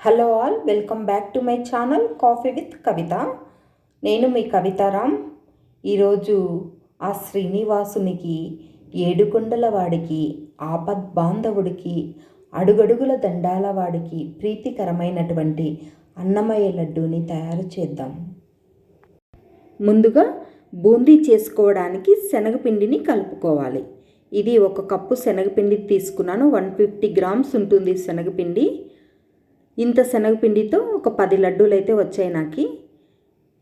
Hello all welcome back to my channel coffee with Kavitha. నేను మీ కవితారాం ఈరోజు ఆ శ్రీనివాసునికి ఏడుకొండల వాడికి ఆపద్ బాంధవుడికి అడుగడుగుల దండాల వాడికి ప్రీతికరమైనటువంటి అన్నమయ్య లడ్డూని తయారు చేద్దాం. ముందుగా బూందీ చేసుకోవడానికి శనగపిండిని కలుపుకోవాలి. ఇది ఒక కప్పు శనగపిండి తీసుకున్నాను. వన్ ఫిఫ్టీ గ్రామ్స్ ఉంటుంది శనగపిండి. ఇంత శనగపిండితో ఒక పది లడ్డూలు అయితే వచ్చాయి నాకు.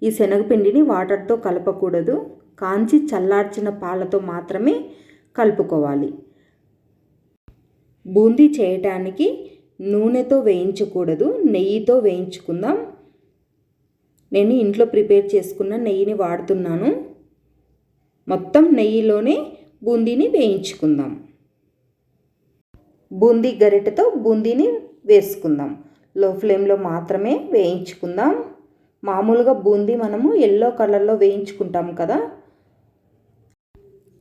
ఈ శనగపిండిని వాటర్తో కలపకూడదు. కాంచి చల్లార్చిన పాలతో మాత్రమే కలుపుకోవాలి. బూందీ చేయటానికి నూనెతో వేయించకూడదు. నెయ్యితో వేయించుకుందాం. నేను ఇంట్లో ప్రిపేర్ చేసుకున్న నెయ్యిని వాడుతున్నాను. మొత్తం నెయ్యిలోనే బూందీని వేయించుకుందాం. బూందీ గరిటెతో బూందీని వేసుకుందాం. లో ఫ్లేమ్లో మాత్రమే వేయించుకుందాం. మామూలుగా బూందీ మనము ఎల్లో కలర్లో వేయించుకుంటాం కదా.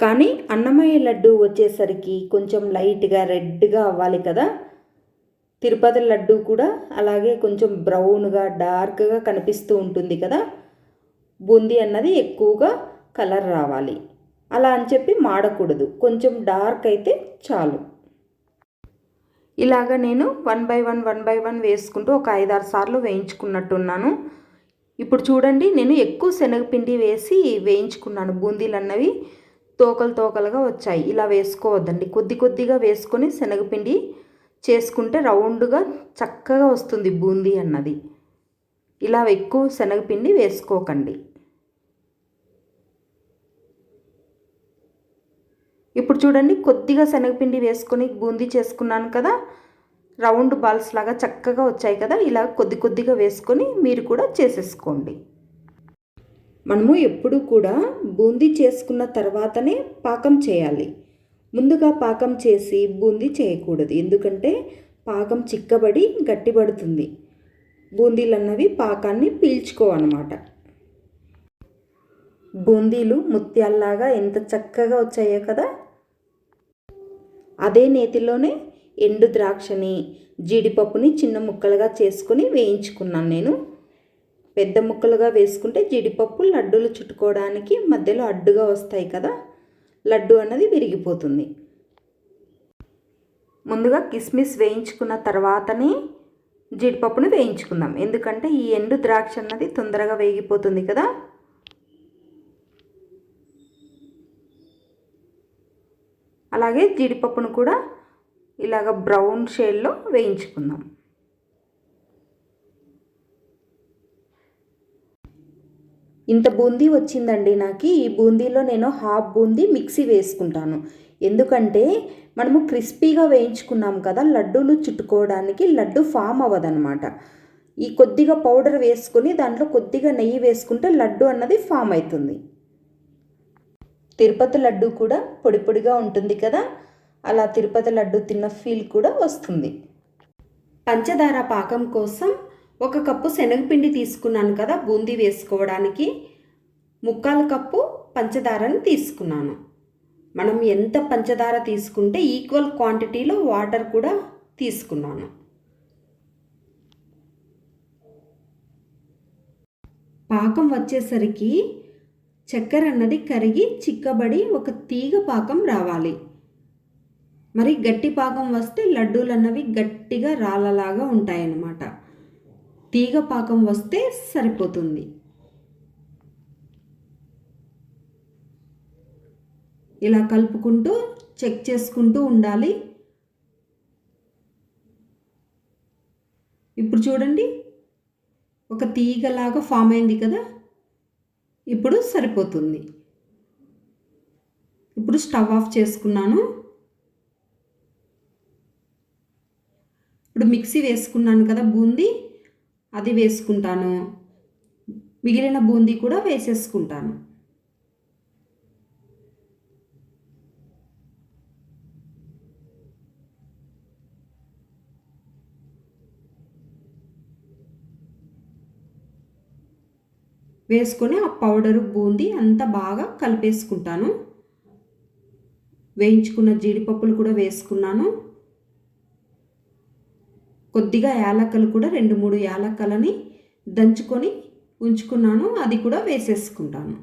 కానీ అన్నమయ్య లడ్డు వచ్చేసరికి కొంచెం లైట్గా రెడ్గా అవ్వాలి కదా. తిరుపతి లడ్డు కూడా అలాగే కొంచెం బ్రౌన్గా డార్క్గా కనిపిస్తూ ఉంటుంది కదా. బూందీ అన్నది ఎక్కువగా కలర్ రావాలి. అలా అని చెప్పి మాడకూడదు. కొంచెం డార్క్ అయితే చాలు. ఇలాగ నేను one by one one by one వేసుకుంటూ ఒక ఐదారు సార్లు వేయించుకున్నట్టున్నాను. ఇప్పుడు చూడండి నేను ఎక్కువ శనగపిండి వేసి వేయించుకున్నాను. బూందీలు అన్నవి తోకలు తోకలుగా వచ్చాయి. ఇలా వేసుకోవద్దండి. కొద్ది కొద్దిగా వేసుకొని శనగపిండి చేసుకుంటే రౌండ్గా చక్కగా వస్తుంది బూందీ అన్నది. ఇలా ఎక్కువ శనగపిండి వేసుకోకండి. ఇప్పుడు చూడండి కొద్దిగా శనగపిండి వేసుకొని బూందీ చేసుకున్నాను కదా. రౌండ్ బాల్స్ లాగా చక్కగా వచ్చాయి కదా. ఇలా కొద్ది కొద్దిగా వేసుకొని మీరు కూడా చేసేసుకోండి. మనము ఎప్పుడు కూడా బూందీ చేసుకున్న తర్వాతనే పాకం చేయాలి. ముందుగా పాకం చేసి బూందీ చేయకూడదు. ఎందుకంటే పాకం చిక్కబడి గట్టిపడుతుంది. బూందీలు అన్నవి పాకాన్ని పీల్చుకోవన్నమాట. బూందీలు ముత్యాల్లాగా ఎంత చక్కగా వచ్చాయో కదా. అదే నేతిలోనే ఎండు ద్రాక్షని జీడిపప్పుని చిన్న ముక్కలుగా చేసుకుని వేయించుకున్నాను నేను. పెద్ద ముక్కలుగా వేసుకుంటే జీడిపప్పు లడ్డూలు చుట్టుకోవడానికి మధ్యలో అడ్డుగా వస్తాయి కదా లడ్డు అన్నది విరిగిపోతుంది. ముందుగా కిస్మిస్ వేయించుకున్న తర్వాతనే జీడిపప్పును వేయించుకుందాం. ఎందుకంటే ఈ ఎండు ద్రాక్ష అన్నది తొందరగా వేగిపోతుంది కదా. అలాగే జీడిపప్పును కూడా ఇలాగ బ్రౌన్ షేడ్లో వేయించుకుందాం. ఇంత బూందీ వచ్చిందండి నాకు. ఈ బూందీలో నేను హాఫ్ బూందీ మిక్సీ వేసుకుంటాను. ఎందుకంటే మనము క్రిస్పీగా వేయించుకున్నాం కదా లడ్డూలు చుట్టుకోవడానికి లడ్డు ఫామ్ అవ్వదనమాట ఈ కొద్దిగా పౌడర్ వేసుకొని దాంట్లో కొద్దిగా నెయ్యి వేసుకుంటే లడ్డు అన్నది ఫామ్ అవుతుంది. తిరుపతి లడ్డు కూడా పొడి పొడిగా ఉంటుంది కదా? అలా తిరుపతి లడ్డు తిన్న ఫీల్ కూడా వస్తుంది. పంచదార పాకం కోసం ఒక కప్పు శనగపిండి తీసుకున్నాను కదా బూందీ వేసుకోవడానికి. ముక్కాలు కప్పు పంచదారని తీసుకున్నాను. మనం ఎంత పంచదార తీసుకుంటే ఈక్వల్ క్వాంటిటీలో వాటర్ కూడా తీసుకున్నాను. పాకం వచ్చేసరికి చక్కెర అన్నది కరిగి చిక్కబడి ఒక తీగ పాకం రావాలి. మరి గట్టి పాకం వస్తే లడ్డూలు అన్నవి గట్టిగా రాళ్ళలాగా ఉంటాయన్నమాట. తీగ పాకం వస్తే సరిపోతుంది. ఇలా కలుపుకుంటూ చెక్ చేసుకుంటూ ఉండాలి. ఇప్పుడు చూడండి ఒక తీగలాగా ఫామ్ అయింది కదా? ఇప్పుడు సరిపోతుంది. ఇప్పుడు స్టవ్ ఆఫ్ చేసుకున్నాను. ఇప్పుడు మిక్సీ వేసుకున్నాను కదా బూందీ అది వేసుకుంటాను. మిగిలిన బూందీ కూడా వేసేసుకుంటాను. వేసుకొని ఆ పౌడరు బూందీ అంతా బాగా కలిపేసుకుంటాను. వేయించుకున్న జీడిపప్పులు కూడా వేసుకున్నాను. కొద్దిగా యాలక్కలు కూడా రెండు మూడు యాలక్కలని దంచుకొని ఉంచుకున్నాను. అది కూడా వేసేసుకుంటాను.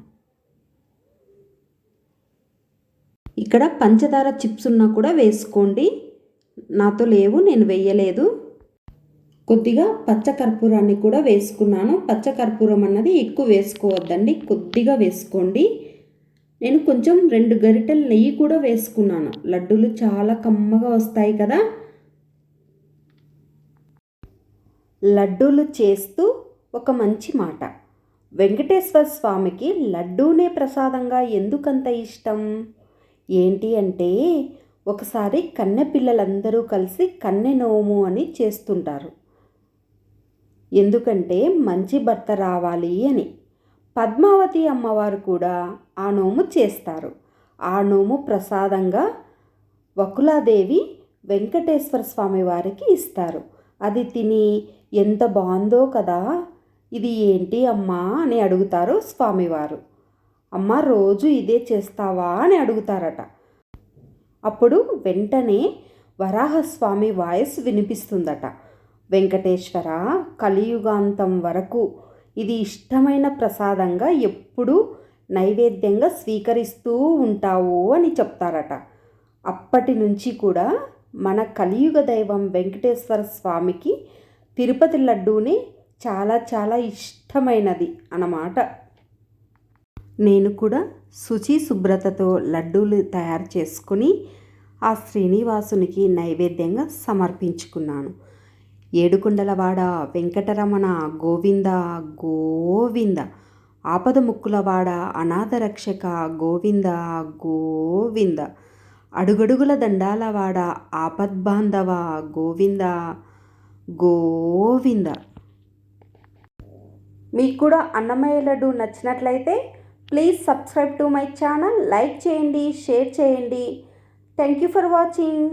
ఇక్కడ పంచదార చిప్స్ ఉన్నా కూడా వేసుకోండి. నాతో లేవు నేను వేయలేదు. కొద్దిగా పచ్చకర్పూరాన్ని కూడా వేసుకున్నాను. పచ్చకర్పూరం అన్నది ఎక్కువ వేసుకోవద్దండి. కొద్దిగా వేసుకోండి. నేను కొంచెం రెండు గరిటెల నెయ్యి కూడా వేసుకున్నాను. లడ్డూలు చాలా కమ్మగా వస్తాయి కదా. లడ్డూలు చేస్తూ ఒక మంచి మాట. వెంకటేశ్వర స్వామికి లడ్డూనే ప్రసాదంగా ఎందుకంత ఇష్టం? ఏంటి అంటే ఒకసారి కన్నె పిల్లలందరూ కలిసి కన్నె నోము అని చేస్తుంటారు. ఎందుకంటే మంచి భర్త రావాలి అని. పద్మావతి అమ్మవారు కూడా ఆ నోము చేస్తారు. ఆ నోము ప్రసాదంగా వకులాదేవి వెంకటేశ్వర స్వామి వారికి ఇస్తారు. అది తిని ఎంత బాగుందో కదా ఇది ఏంటి అమ్మా అని అడుగుతారు స్వామివారు. అమ్మ రోజు ఇదే చేస్తావా అని అడుగుతారట. అప్పుడు వెంటనే వరాహస్వామి వాయిస్ వినిపిస్తుందట. వెంకటేశ్వర కలియుగాంతం వరకు ఇది ఇష్టమైన ప్రసాదంగా ఎప్పుడూ నైవేద్యంగా స్వీకరిస్తూ ఉంటావు అని చెప్తారట. అప్పటి నుంచి కూడా మన కలియుగ దైవం వెంకటేశ్వర స్వామికి తిరుపతి లడ్డూని చాలా చాలా ఇష్టమైనది అన్నమాట. నేను కూడా శుచి శుభ్రతతో లడ్డూలు తయారు చేసుకుని ఆ శ్రీనివాసునికి నైవేద్యంగా సమర్పించుకున్నాను. ఏడుకొండలవాడ వెంకటరమణ గోవింద గోవింద. ఆపద ముక్కులవాడ అనాథ రక్షక గోవింద గోవింద. అడుగడుగుల దండాలవాడ ఆపద్బాంధవ గోవింద గోవింద. మీకు కూడా అన్నమయ్య లడ్డు నచ్చినట్లయితే please subscribe to my channel like చేయండి షేర్ చేయండి. Thank you for watching